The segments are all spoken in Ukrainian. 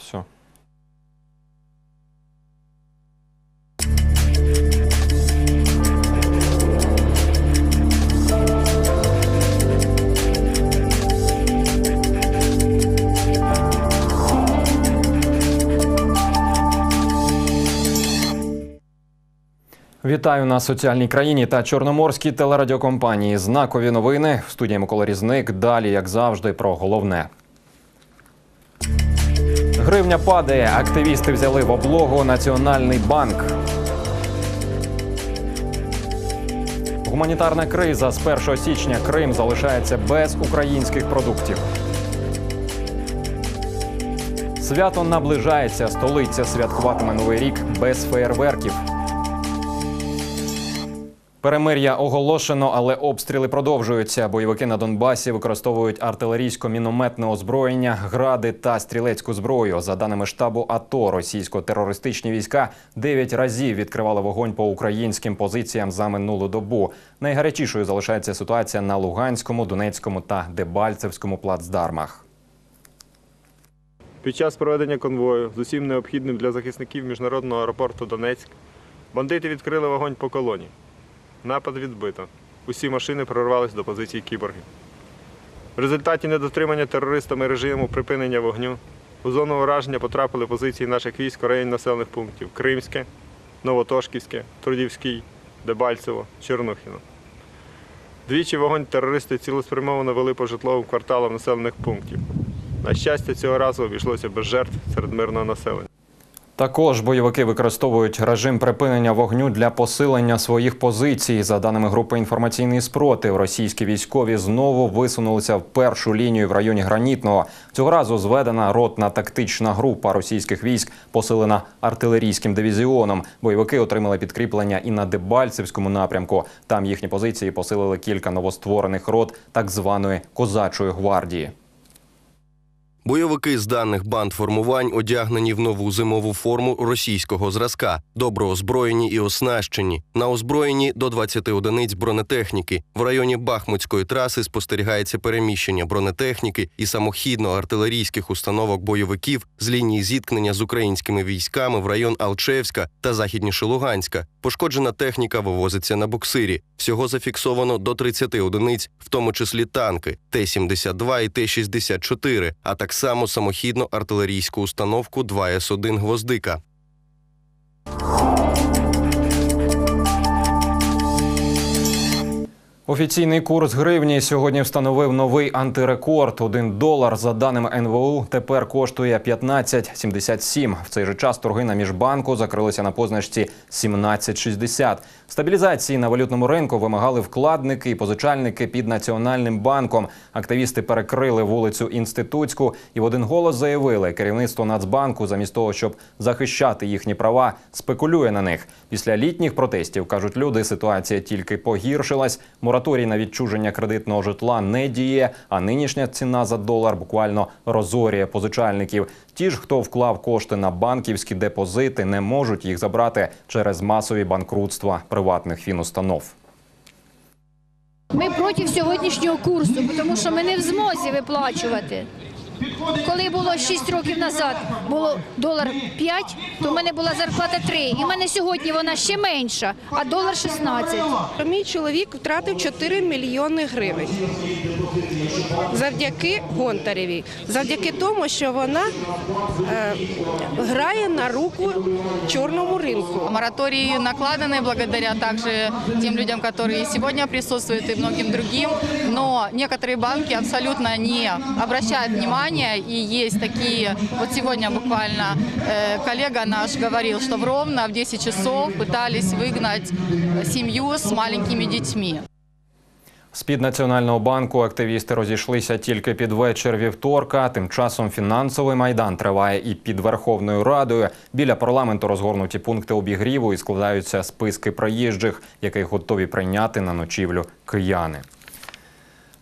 Все. Вітаю на соціальній країні та чорноморській телерадіокомпанії. Знакові новини в студії Микола Різник. Далі, як завжди, про головне. Гривня падає. Активісти взяли в облогу Національний банк. Гуманітарна криза з 1 січня Крим залишається без українських продуктів. Свято наближається. Столиця святкуватиме новий рік без феєрверків. Перемир'я оголошено, але обстріли продовжуються. Бойовики на Донбасі використовують артилерійсько-мінометне озброєння, гради та стрілецьку зброю. За даними штабу АТО, російсько-терористичні війська дев'ять разів відкривали вогонь по українським позиціям за минулу добу. Найгарячішою залишається ситуація на Луганському, Донецькому та Дебальцевському плацдармах. Під час проведення конвою з усім необхідним для захисників міжнародного аеропорту Донецьк бандити відкрили вогонь по колоні. Напад відбито. Усі машини прорвались до позицій кіборгів. В результаті недотримання терористами режиму припинення вогню у зону ураження потрапили позиції наших військ у районі населених пунктів Кримське, Новотошківське, Трудівський, Дебальцево, Чернухіно. Двічі вогонь терористи цілеспрямовано вели по житловим кварталам населених пунктів. На щастя, цього разу обійшлося без жертв серед мирного населення. Також бойовики використовують режим припинення вогню для посилення своїх позицій. За даними групи інформаційний спротив, російські військові знову висунулися в першу лінію в районі Гранітного. Цього разу зведена ротна тактична група російських військ, посилена артилерійським дивізіоном. Бойовики отримали підкріплення і на Дебальцевському напрямку. Там їхні позиції посилили кілька новостворених рот так званої козачої гвардії. Бойовики з даних банд формувань одягнені в нову зимову форму російського зразка, добре озброєні і оснащені. На озброєнні до 20 одиниць бронетехніки. В районі Бахмутської траси спостерігається переміщення бронетехніки і самохідно-артилерійських установок бойовиків з лінії зіткнення з українськими військами в район Алчевська та західніше Луганська. Пошкоджена техніка вивозиться на буксирі. Всього зафіксовано до 30 одиниць, в тому числі танки Т-72 і Т-64, а так само самохідну артилерійську установку 2С1 «Гвоздика». Офіційний курс гривні сьогодні встановив новий антирекорд. Один долар за даними НВУ тепер коштує 15,77. В цей же час торги на міжбанку закрилися на позначці 17,60. Стабілізації на валютному ринку вимагали вкладники і позичальники під національним банком. Активісти перекрили вулицю Інститутську і в один голос заявили, керівництво Нацбанку, замість того, щоб захищати їхні права, спекулює на них. Після літніх протестів кажуть люди, ситуація тільки погіршилась. Мораторій на відчуження кредитного житла не діє, а нинішня ціна за долар буквально розорює позичальників. Ті ж, хто вклав кошти на банківські депозити, не можуть їх забрати через масові банкрутства приватних фінустанов. Ми проти сьогоднішнього курсу, тому що ми не в змозі виплачувати. Коли було 6 років назад, було долар 5, то в мене була зарплата 3. І в мене сьогодні вона ще менша, а долар 16. Мій чоловік втратив 4 мільйони гривень завдяки Гонтаревій, завдяки тому, що вона е, грає на руку чорному ринку. Моратории накладены благодаря также тем людям, которые сегодня присутствуют и многим другим. Но некоторые банки абсолютно не обращают внимания. И есть такие, вот сегодня буквально э, коллега наш говорил, что в ровно в 10 часов пытались выгнать семью с маленькими детьми. З-під Національного банку активісти розійшлися тільки під вечір вівторка. Тим часом фінансовий майдан триває і під Верховною Радою. Біля парламенту розгорнуті пункти обігріву і складаються списки проїжджих, яких готові прийняти на ночівлю кияни.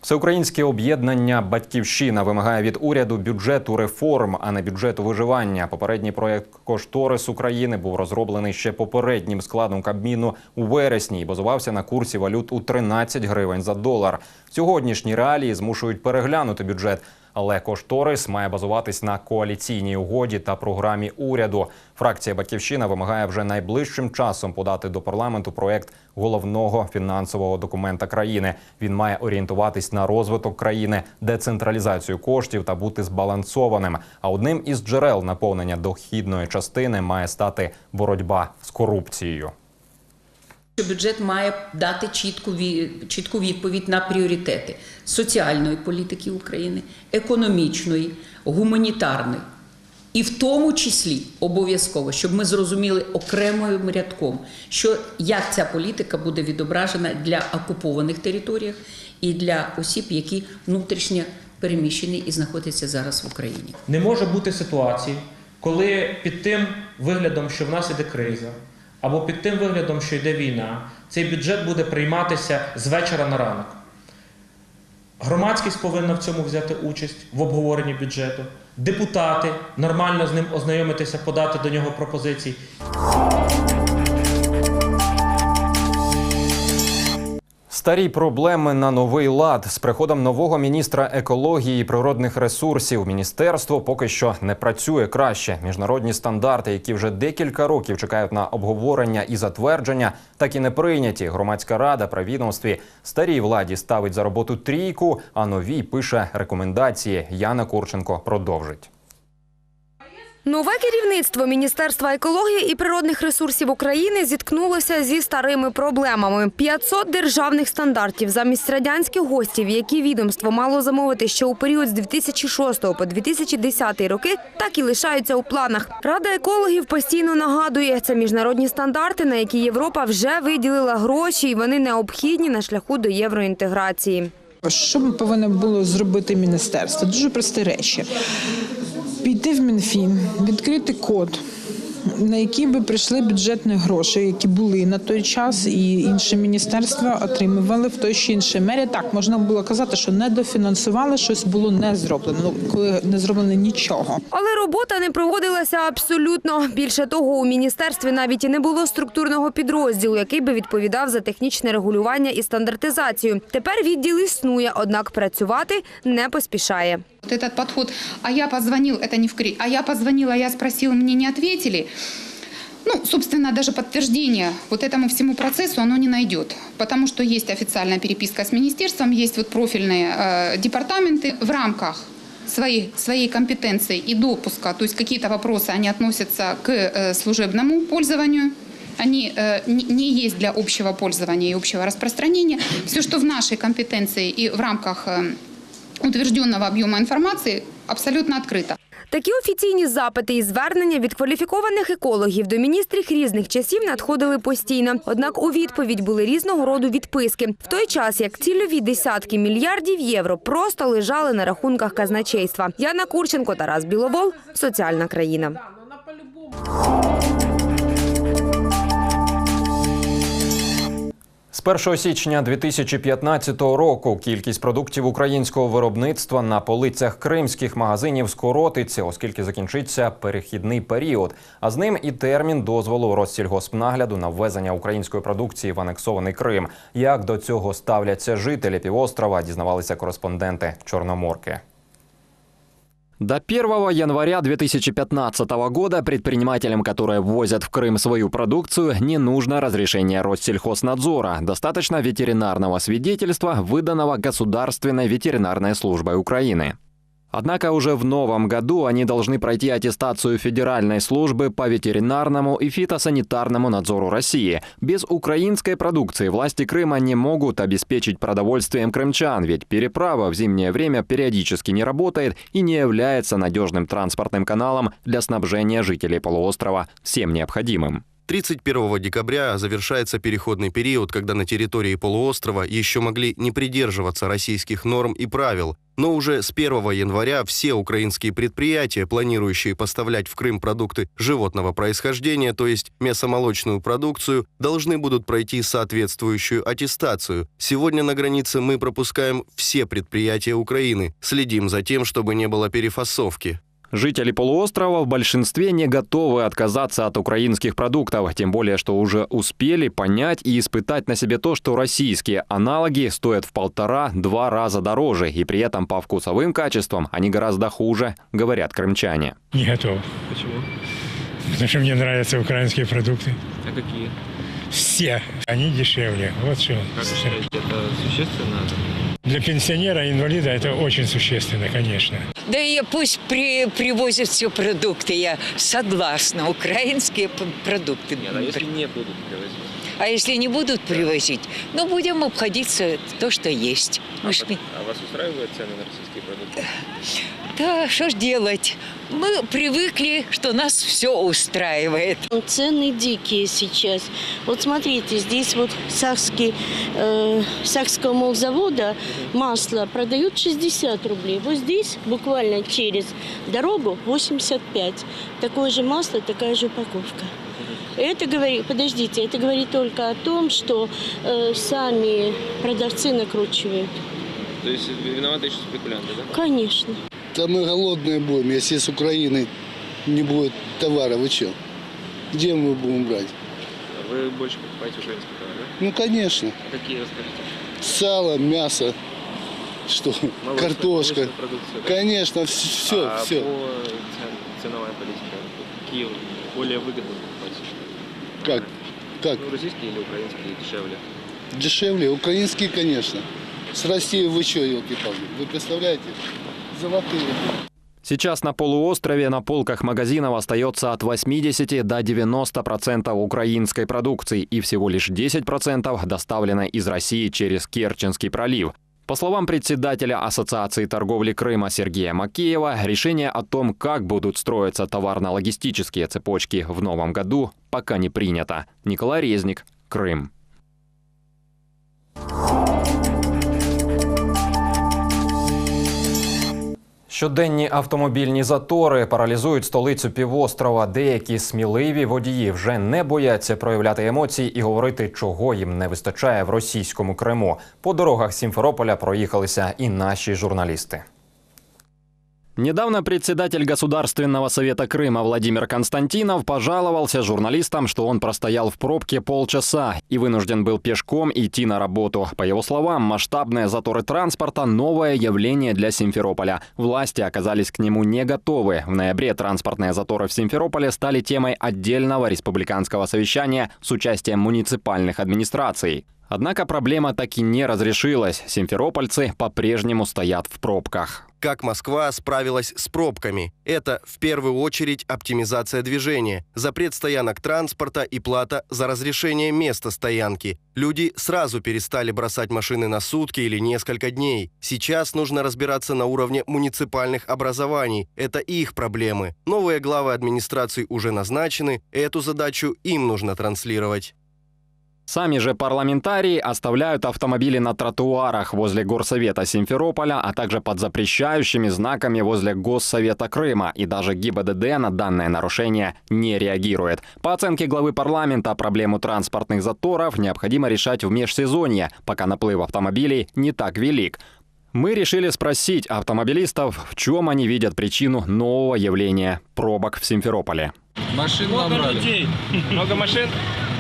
Всеукраїнське об'єднання Батьківщина вимагає від уряду бюджету реформ, а не бюджету виживання. Попередній проєкт кошторис України був розроблений ще попереднім складом Кабміну у вересні і базувався на курсі валют у 13 гривень за долар. Сьогоднішні реалії змушують переглянути бюджет. Але кошторис має базуватись на коаліційній угоді та програмі уряду. Фракція Батьківщина вимагає вже найближчим часом подати до парламенту проект головного фінансового документа країни. Він має орієнтуватись на розвиток країни, децентралізацію коштів та бути збалансованим. А одним із джерел наповнення дохідної частини має стати боротьба з корупцією. Що бюджет має дати чітку, чітку відповідь на пріоритети соціальної політики України, економічної, гуманітарної. І в тому числі обов'язково, щоб ми зрозуміли окремим рядком, що як ця політика буде відображена для окупованих територіях і для осіб, які внутрішньо переміщені і знаходяться зараз в Україні. Не може бути ситуації, коли під тим виглядом, що в нас іде криза, або під тим виглядом, що йде війна, цей бюджет буде прийматися з вечора на ранок. Громадськість повинна в цьому взяти участь в обговоренні бюджету. Депутати нормально з ним ознайомитися, подати до нього пропозиції. Старі проблеми на новий лад з приходом нового міністра екології і природних ресурсів. Міністерство поки що не працює краще. Міжнародні стандарти, які вже декілька років чекають на обговорення і затвердження, так і не прийняті. Громадська рада при відомстві старій владі ставить за роботу трійку, а новій пише рекомендації. Яна Курченко продовжить. Нове керівництво Міністерства екології і природних ресурсів України зіткнулося зі старими проблемами. 500 державних стандартів замість радянських гостів, які відомство мало замовити ще у період з 2006 по 2010 роки, так і лишаються у планах. Рада екологів постійно нагадує, це міжнародні стандарти, на які Європа вже виділила гроші, і вони необхідні на шляху до євроінтеграції. Що б повинно було зробити міністерство? Дуже прості речі. Піти в Мінфін, відкрити код, на який би прийшли бюджетні гроші, які були на той час, і інші міністерства отримували в той чи іншій мері. Так можна було казати, що недофінансували, щось було не зроблено. Ну коли не зроблено нічого. Але робота не проводилася абсолютно. Більше того, у міністерстві навіть і не було структурного підрозділу, який би відповідав за технічне регулювання і стандартизацію. Тепер відділ існує, однак працювати не поспішає. Вот этот подход, а я позвонил, это не в крик, а я позвонила, я спросил, мне не ответили. Ну, собственно, даже подтверждение вот этому всему процессу оно не найдет, потому что есть официальная переписка с министерством, есть вот профильные э, департаменты в рамках своей, своей компетенции и допуска, то есть какие-то вопросы, они относятся к э, служебному пользованию, они э, не- не есть для общего пользования и общего распространения. Все, что в нашей компетенции и в рамках э, утвержденного объема информации, абсолютно открыто. Такі офіційні запити і звернення від кваліфікованих екологів до міністрів різних часів надходили постійно. Однак у відповідь були різного роду відписки. В той час як цільові десятки мільярдів євро просто лежали на рахунках казначейства. Яна Курченко, Тарас Біловол, соціальна країна. З 1 січня 2015 року кількість продуктів українського виробництва на полицях кримських магазинів скоротиться, оскільки закінчиться перехідний період. А з ним і термін дозволу Россільгоспнагляду на ввезення української продукції в анексований Крим. Як до цього ставляться жителі півострова, дізнавалися кореспонденти Чорноморки. До 1 января 2015 года предпринимателям, которые ввозят в Крым свою продукцию, не нужно разрешение Россельхознадзора. Достаточно ветеринарного свидетельства, выданного Государственной ветеринарной службой Украины. Однако уже в новом году они должны пройти аттестацию Федеральной службы по ветеринарному и фитосанитарному надзору России. Без украинской продукции власти Крыма не могут обеспечить продовольствием крымчан, ведь переправа в зимнее время периодически не работает и не является надежным транспортным каналом для снабжения жителей полуострова всем необходимым. 31 декабря завершается переходный период, когда на территории полуострова еще могли не придерживаться российских норм и правил. Но уже с 1 января все украинские предприятия, планирующие поставлять в Крым продукты животного происхождения, то есть мясомолочную продукцию, должны будут пройти соответствующую аттестацию. Сегодня на границе мы пропускаем все предприятия Украины, следим за тем, чтобы не было перефасовки. Жители полуострова в большинстве не готовы отказаться от украинских продуктов, тем более, что уже успели понять и испытать на себе то, что российские аналоги стоят в полтора-два раза дороже, и при этом по вкусовым качествам они гораздо хуже, говорят крымчане. Не готов. Почему? Потому что мне нравятся украинские продукты. А какие? Все. Они дешевле. Вот что. это существенно? Для пенсионера, инвалида это очень существенно, конечно. Да и пусть при, привозят все продукты, я согласна, украинские п- продукты. не будут привозить? А если не будут привозить, ну будем обходиться то, что есть. Мы ж А вас устраивают цены на российские продукты? Да, что ж делать? Мы привыкли, что нас все устраивает. Цены дикие сейчас. Вот смотрите, здесь вот Сахский, э, Сахского молзавода масло продают 60 рублей. Вот здесь буквально через дорогу 85. Такое же масло, такая же упаковка. Это говорит, подождите, это говорит только о том, что э, сами продавцы накручивают. То есть виноваты еще спекулянты, да? Конечно. Да мы голодные будем, если с Украины не будет товара. Вы что? Где мы будем брать? Вы больше покупаете украинский товар, да? Ну, конечно. Какие расскажите? Сало, мясо, что, картошка. продукция, Конечно, все, а все. по цен- ценовая политика, какие более выгодно покупать? Как? Как? Ну, российские или украинские дешевле? Дешевле. Украинские, конечно. С Россией вы что, елки-палки? Вы представляете? Золотые. Сейчас на полуострове на полках магазинов остается от 80 до 90 процентов украинской продукции и всего лишь 10 процентов доставлено из России через Керченский пролив. По словам председателя Ассоциации торговли Крыма Сергея Макеева, решение о том, как будут строиться товарно-логистические цепочки в новом году, пока не принято. Николай Резник, Крым. Щоденні автомобільні затори паралізують столицю півострова. Деякі сміливі водії вже не бояться проявляти емоції і говорити, чого їм не вистачає в російському Криму. По дорогах Сімферополя проїхалися і наші журналісти. Недавно председатель Государственного совета Крыма Владимир Константинов пожаловался журналистам, что он простоял в пробке полчаса и вынужден был пешком идти на работу. По его словам, масштабные заторы транспорта – новое явление для Симферополя. Власти оказались к нему не готовы. В ноябре транспортные заторы в Симферополе стали темой отдельного республиканского совещания с участием муниципальных администраций. Однако проблема так и не разрешилась. Симферопольцы по-прежнему стоят в пробках. Как Москва справилась с пробками? Это в первую очередь оптимизация движения, запрет стоянок транспорта и плата за разрешение места стоянки. Люди сразу перестали бросать машины на сутки или несколько дней. Сейчас нужно разбираться на уровне муниципальных образований. Это их проблемы. Новые главы администрации уже назначены. Эту задачу им нужно транслировать. Сами же парламентарии оставляют автомобили на тротуарах возле Горсовета Симферополя, а также под запрещающими знаками возле Госсовета Крыма. И даже ГИБДД на данное нарушение не реагирует. По оценке главы парламента, проблему транспортных заторов необходимо решать в межсезонье, пока наплыв автомобилей не так велик. Мы решили спросить автомобилистов, в чем они видят причину нового явления пробок в Симферополе. Машин Много людей. Много машин?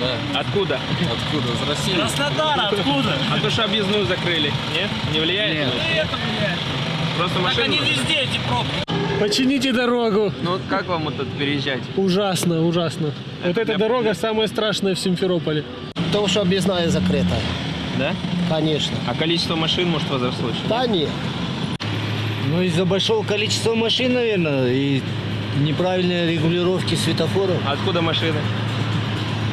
Да. Откуда? Откуда? Из России. Краснодара, откуда? А то, что объездную закрыли, нет? Не влияет? Нет. Это влияет. Просто машины? везде, эти пробки. Почините дорогу. Ну вот как вам тут переезжать? Ужасно, ужасно. Вот эта дорога самая страшная в Симферополе. То, что объездная закрыта. Да? Конечно. А количество машин может возросло? Да нет. Ну, из-за большого количества машин, наверное, и неправильной регулировки светофоров. Откуда машины?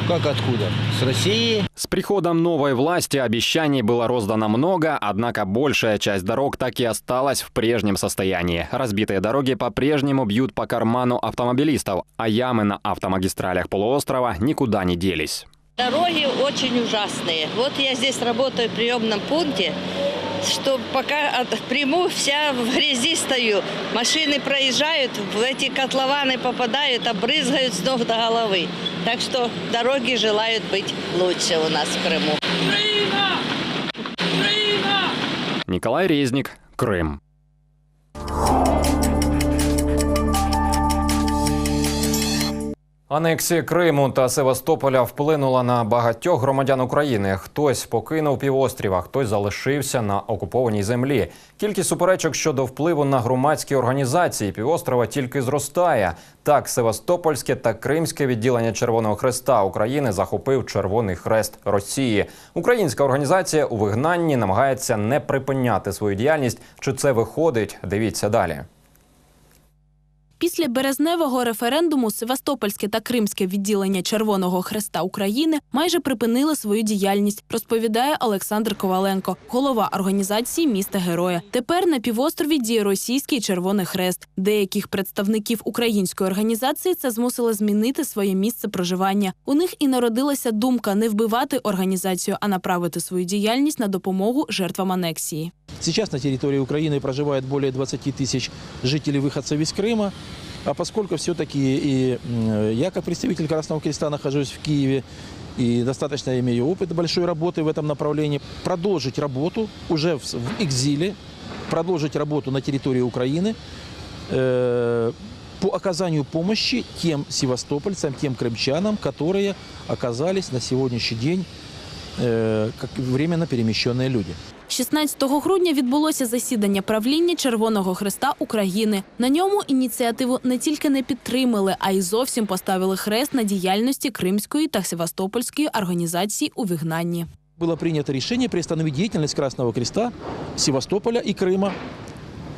Как откуда? С России. С приходом новой власти обещаний было роздано много, однако большая часть дорог так и осталась в прежнем состоянии. Разбитые дороги по-прежнему бьют по карману автомобилистов, а ямы на автомагистралях полуострова никуда не делись. Дороги очень ужасные. Вот я здесь работаю в приемном пункте, что пока от- приму, вся в грязи стою. Машины проезжают, в эти котлованы попадают, обрызгают с ног до головы. Так что дороги желают быть лучше у нас в Крыму. Николай Резник, Крым. Анексія Криму та Севастополя вплинула на багатьох громадян України. Хтось покинув півострів, а хтось залишився на окупованій землі. Кількість суперечок щодо впливу на громадські організації півострова тільки зростає. Так, Севастопольське та Кримське відділення Червоного Хреста України захопив Червоний Хрест Росії. Українська організація у вигнанні намагається не припиняти свою діяльність. Чи це виходить? Дивіться далі. Після березневого референдуму Севастопольське та Кримське відділення Червоного Хреста України майже припинили свою діяльність, розповідає Олександр Коваленко, голова організації міста Героя. Тепер на півострові діє російський Червоний Хрест. Деяких представників української організації це змусило змінити своє місце проживання. У них і народилася думка не вбивати організацію, а направити свою діяльність на допомогу жертвам анексії. Сейчас на территории Украины проживает более 20 тысяч жителей выходцев из Крыма. А поскольку все-таки и м, я, как представитель Красного Креста, нахожусь в Киеве и достаточно имею опыт большой работы в этом направлении, продолжить работу уже в, с- в экзиле, продолжить работу на территории Украины э, по оказанию помощи тем севастопольцам, тем крымчанам, которые оказались на сегодняшний день э, как временно перемещенные люди. 16 грудня відбулося засідання правління Червоного Хреста України. На ньому ініціативу не тільки не підтримали, а й зовсім поставили хрест на діяльності Кримської та Севастопольської організації у вигнанні. было принято решение приостановить деятельность Красного Креста, Севастополя и Крыма,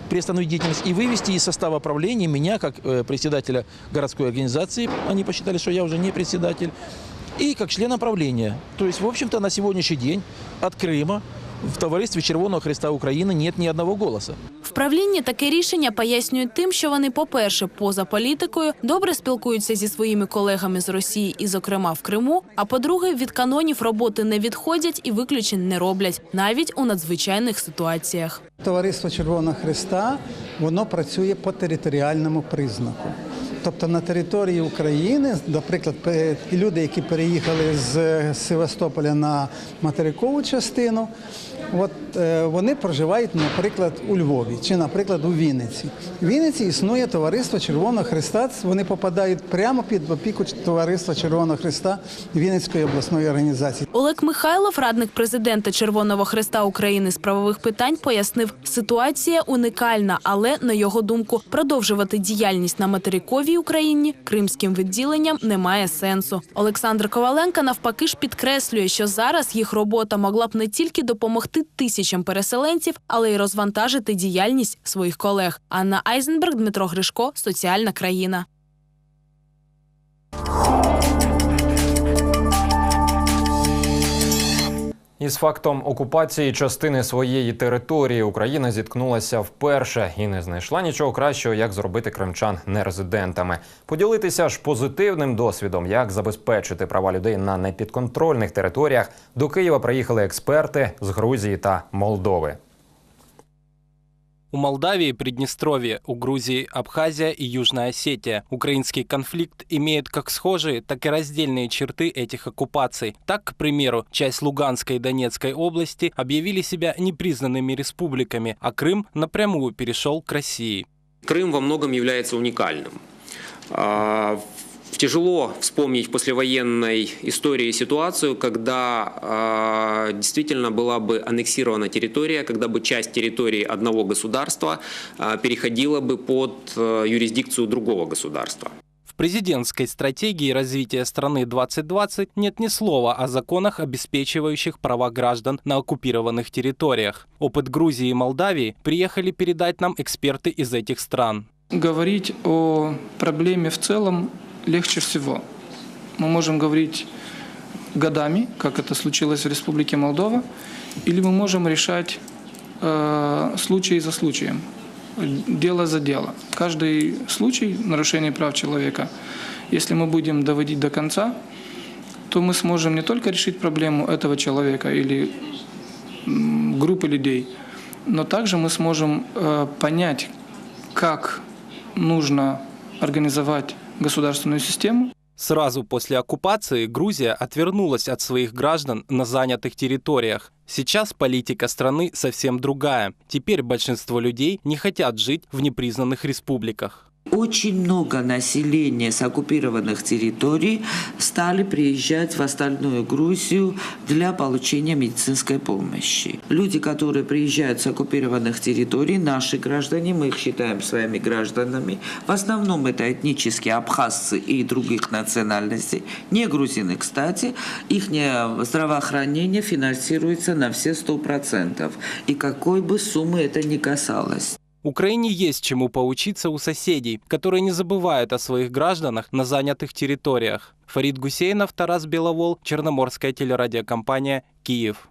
приостановить деятельность и вывести из состава правления меня, как э, председателя городской организации, они посчитали, что я уже не председатель, и как члена правления. То есть, в общем-то, на сегодняшний день от Крыма в товаристве Червоного Христа України нет ни одного голоса. В правлінні таке рішення пояснюють тим, що вони, по-перше, поза політикою добре спілкуються зі своїми колегами з Росії і, зокрема, в Криму. А по-друге, від канонів роботи не відходять і виключень не роблять, навіть у надзвичайних ситуаціях. Товариство Червоного Христа воно працює по територіальному признаку. Тобто на території України, наприклад, люди, які переїхали з Севастополя на материкову частину, от, е, вони проживають, наприклад, у Львові чи, наприклад, у Вінниці. В Вінниці існує товариство Червоного Христа. Вони попадають прямо під опіку товариства Червоного Христа Вінницької обласної організації. Олег Михайлов, радник президента Червоного Хреста України з правових питань, пояснив, ситуація уникальна, але на його думку, продовжувати діяльність на материковій Україні кримським відділенням немає сенсу. Олександр Коваленко навпаки ж підкреслює, що зараз їх робота могла б не тільки допомогти тисячам переселенців, але й розвантажити діяльність своїх колег. Анна Айзенберг, Дмитро Гришко, соціальна країна. Із фактом окупації частини своєї території Україна зіткнулася вперше і не знайшла нічого кращого, як зробити кримчан нерезидентами. Поділитися ж позитивним досвідом, як забезпечити права людей на непідконтрольних територіях. До Києва приїхали експерти з Грузії та Молдови. У Молдавии Приднестровье, у Грузии Абхазия и Южная Осетия. Украинский конфликт имеет как схожие, так и раздельные черты этих оккупаций. Так, к примеру, часть Луганской и Донецкой области объявили себя непризнанными республиками, а Крым напрямую перешел к России. Крым во многом является уникальным. Тяжело вспомнить в послевоенной истории ситуацию, когда а, действительно была бы аннексирована территория, когда бы часть территории одного государства а, переходила бы под а, юрисдикцию другого государства. В президентской стратегии развития страны 2020 нет ни слова о законах, обеспечивающих права граждан на оккупированных территориях. Опыт Грузии и Молдавии приехали передать нам эксперты из этих стран. Говорить о проблеме в целом легче всего. Мы можем говорить годами, как это случилось в Республике Молдова, или мы можем решать э, случай за случаем, дело за дело. Каждый случай нарушения прав человека, если мы будем доводить до конца, то мы сможем не только решить проблему этого человека или группы людей, но также мы сможем э, понять, как нужно организовать государственную систему, Сразу после оккупации Грузия отвернулась от своих граждан на занятых территориях. Сейчас политика страны совсем другая. Теперь большинство людей не хотят жить в непризнанных республиках. Очень много населения с оккупированных территорий стали приезжать в остальную Грузию для получения медицинской помощи. Люди, которые приезжают с оккупированных территорий, наши граждане, мы их считаем своими гражданами, в основном это этнические абхазцы и других национальностей, не грузины, кстати, их здравоохранение финансируется на все 100%, и какой бы суммы это ни касалось. Украине есть чему поучиться у соседей, которые не забывают о своих гражданах на занятых территориях. Фарид Гусейнов, Тарас Беловол, Черноморская телерадиокомпания «Киев».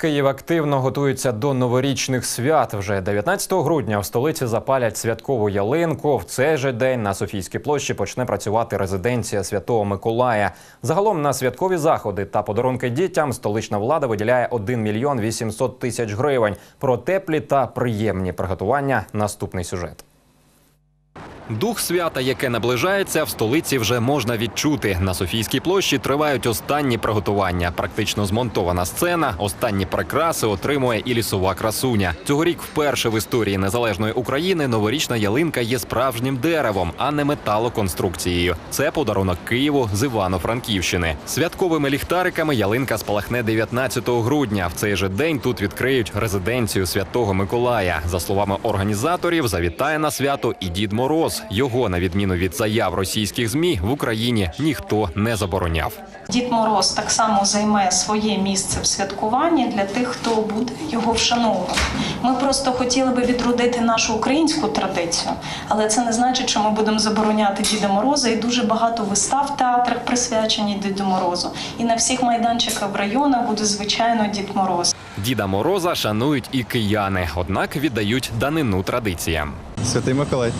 Київ активно готується до новорічних свят. Вже 19 грудня в столиці запалять святкову ялинку. В цей же день на Софійській площі почне працювати резиденція Святого Миколая. Загалом на святкові заходи та подарунки дітям столична влада виділяє 1 мільйон 800 тисяч гривень. Про теплі та приємні приготування. Наступний сюжет. Дух свята, яке наближається, в столиці вже можна відчути. На Софійській площі тривають останні приготування. Практично змонтована сцена, останні прикраси отримує і лісова красуня. Цьогорік вперше в історії незалежної України новорічна ялинка є справжнім деревом, а не металоконструкцією. Це подарунок Києву з Івано-Франківщини. Святковими ліхтариками ялинка спалахне 19 грудня. В цей же день тут відкриють резиденцію Святого Миколая. За словами організаторів, завітає на свято і Дід Мороз. Його, на відміну від заяв російських змі, в Україні ніхто не забороняв. Дід Мороз так само займе своє місце в святкуванні для тих, хто буде його вшановувати. Ми просто хотіли би відродити нашу українську традицію, але це не значить, що ми будемо забороняти Діда Мороза. І дуже багато вистав в театрах присвячені Діду Морозу. І на всіх майданчиках в районах буде звичайно Дід Мороз. Діда Мороза шанують і кияни, однак віддають данину традиціям. Святий Миколай.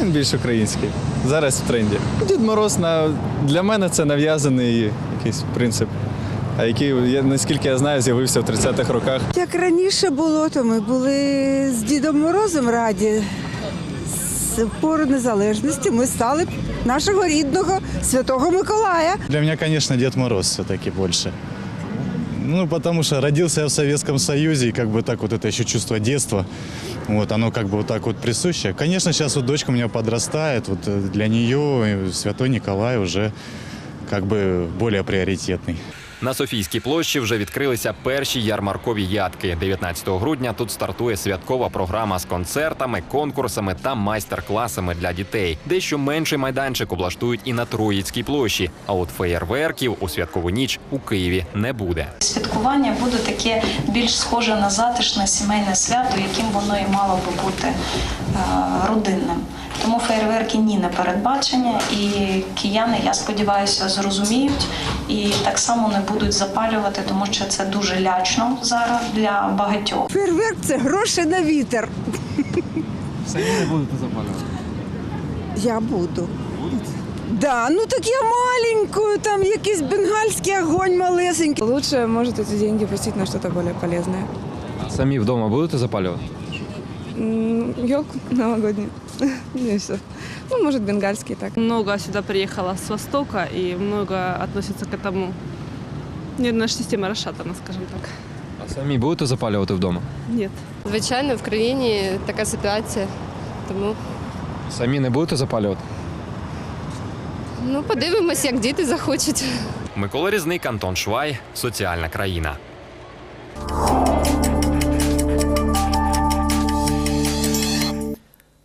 Він більш український. Зараз в тренді. Дід Мороз на... для мене це нав'язаний якийсь принцип, а який, я- наскільки я знаю, з'явився в 30-х роках. Як раніше було, то ми були з Дідом Морозом раді. З пору незалежності ми стали нашого рідного Святого Миколая. Для меня, конечно, Дед Мороз все-таки больше. Ну, потому что родился я в Советском Союзе, и как бы так вот это еще чувство детства, вот оно как бы вот так вот присуще. Конечно, сейчас вот дочка у меня подрастает, вот э, для нее э, Святой Николай уже как бы более приоритетный. На Софійській площі вже відкрилися перші ярмаркові ядки. 19 грудня тут стартує святкова програма з концертами, конкурсами та майстер-класами для дітей. Дещо менший майданчик облаштують і на Троїцькій площі. А от феєрверків у святкову ніч у Києві не буде. Святкування буде таке більш схоже на затишне сімейне свято, яким воно і мало би бути е, родинним. Тому фейерверки ні не передбачені, і кияни, я сподіваюся, зрозуміють і так само не будуть запалювати, тому що це дуже лячно зараз для багатьох. Фейерверк – це гроші на вітер. Самі не будете запалювати? Я буду. Да, ну так я маленькую, там якийсь бенгальський огонь малесенький. Лучше, может, эти деньги пустить на что-то более полезное. Самі вдома будете запалювати? Елку новогоднюю. Ну и все. Ну, может, бенгальский так. Много сюда приехало с Востока, и много относится к этому. Нервная система расшатана, скажем так. А самі будете запалювати вдома? Нет. Звичайно, в країні така ситуація. Тому Самі не будете запалювати? ну подивимось, як діти захочуть. Микола Різник, Антон Швай, соціальна країна.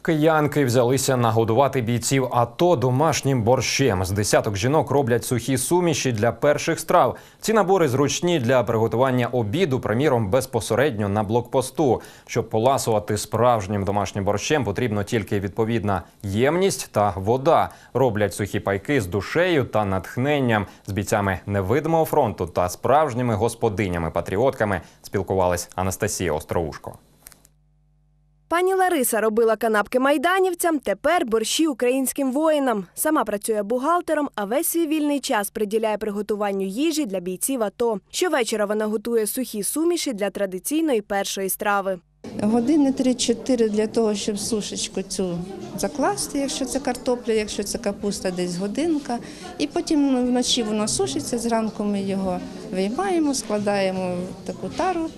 Киянки взялися нагодувати бійців АТО домашнім борщем. З десяток жінок роблять сухі суміші для перших страв. Ці набори зручні для приготування обіду, приміром, безпосередньо на блокпосту. Щоб поласувати справжнім домашнім борщем, потрібно тільки відповідна ємність та вода. Роблять сухі пайки з душею та натхненням. З бійцями невидимого фронту та справжніми господинями-патріотками спілкувалась Анастасія Остроушко. Пані Лариса робила канапки майданівцям, тепер борщі українським воїнам. Сама працює бухгалтером, а весь свій вільний час приділяє приготуванню їжі для бійців АТО. Щовечора вона готує сухі суміші для традиційної першої страви. Години 3-4 для того, щоб сушечку цю закласти, якщо це картопля, якщо це капуста, десь годинка. І потім вночі воно сушиться, зранку ми його виймаємо, складаємо в таку тару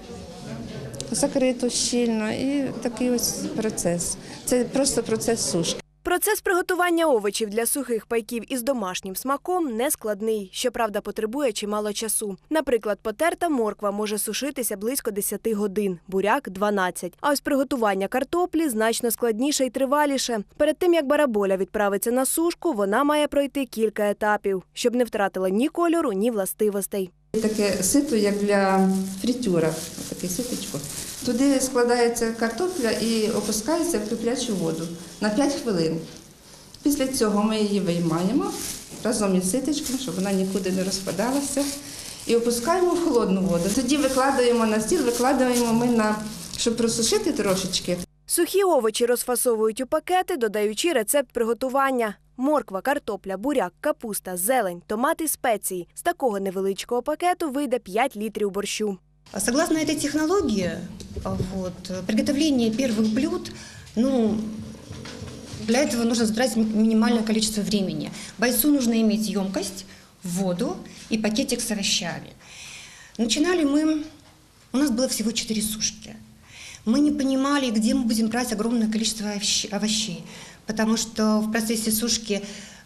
закрито щільно і такий ось процес. Це просто процес сушки. Процес приготування овочів для сухих пайків із домашнім смаком не складний, щоправда, потребує чимало часу. Наприклад, потерта морква може сушитися близько 10 годин, буряк 12. А ось приготування картоплі значно складніше і триваліше. Перед тим як бараболя відправиться на сушку, вона має пройти кілька етапів, щоб не втратила ні кольору, ні властивостей. Таке сито, як для фритюра, таке ситочко. Туди складається картопля і опускається в киплячу воду на 5 хвилин. Після цього ми її виймаємо разом із ситочком, щоб вона нікуди не розпадалася. І опускаємо в холодну воду. Тоді викладаємо на стіл, викладаємо ми на щоб просушити трошечки. Сухі овочі розфасовують у пакети, додаючи рецепт приготування. Морква, картопля, буряк, капуста, зелень, томати, спеції. З такого невеличкого пакету вийде 5 літрів борщу. Согласно этой технологии, вот, приготовление первых блюд, ну, для этого нужно затратить ми- минимальное количество времени. Бойцу нужно иметь емкость, воду и пакетик с овощами. Начинали мы, у нас было всего 4 сушки. Мы не понимали, где мы будем брать огромное количество овощ- овощей, потому что в процессе сушки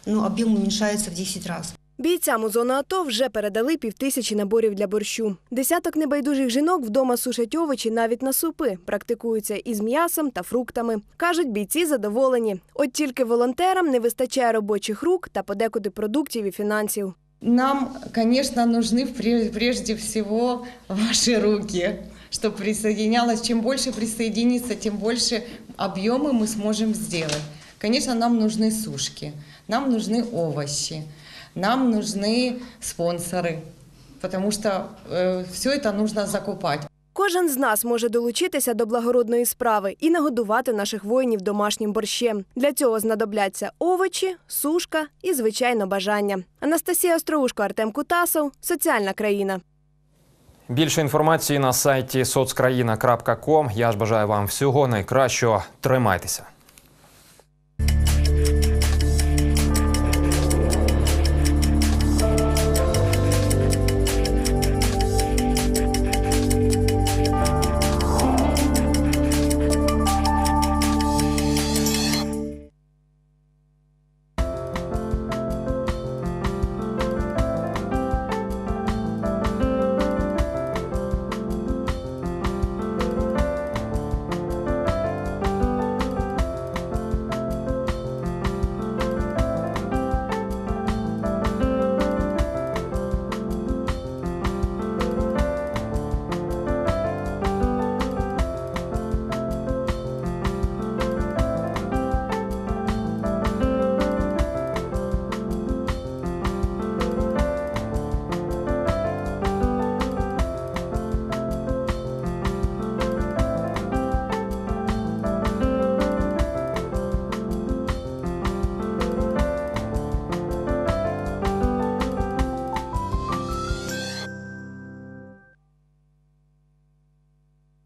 ну, объем уменьшается в 10 раз. Бійцям у зону АТО вже передали півтисячі наборів для борщу. Десяток небайдужих жінок вдома сушать овочі навіть на супи, практикуються із м'ясом та фруктами. Кажуть, бійці задоволені. От тільки волонтерам не вистачає робочих рук та подекуди продуктів і фінансів. Нам, конечно, нужны пре- прежде всего ваши руки, чтобы присоединялось. Чем больше присоединится, тем больше объемы мы сможем сделать. Конечно, нам нужны сушки, нам нужны овощи, нам нужны спонсоры, потому что все это нужно закупать. Кожен з нас може долучитися до благородної справи і нагодувати наших воїнів домашнім борщем. Для цього знадобляться овочі, сушка і, звичайно, бажання. Анастасія Остроушко, Артем Кутасов, Соціальна країна. Більше інформації на сайті соцкраїна.ком. Я ж бажаю вам всього найкращого. Тримайтеся.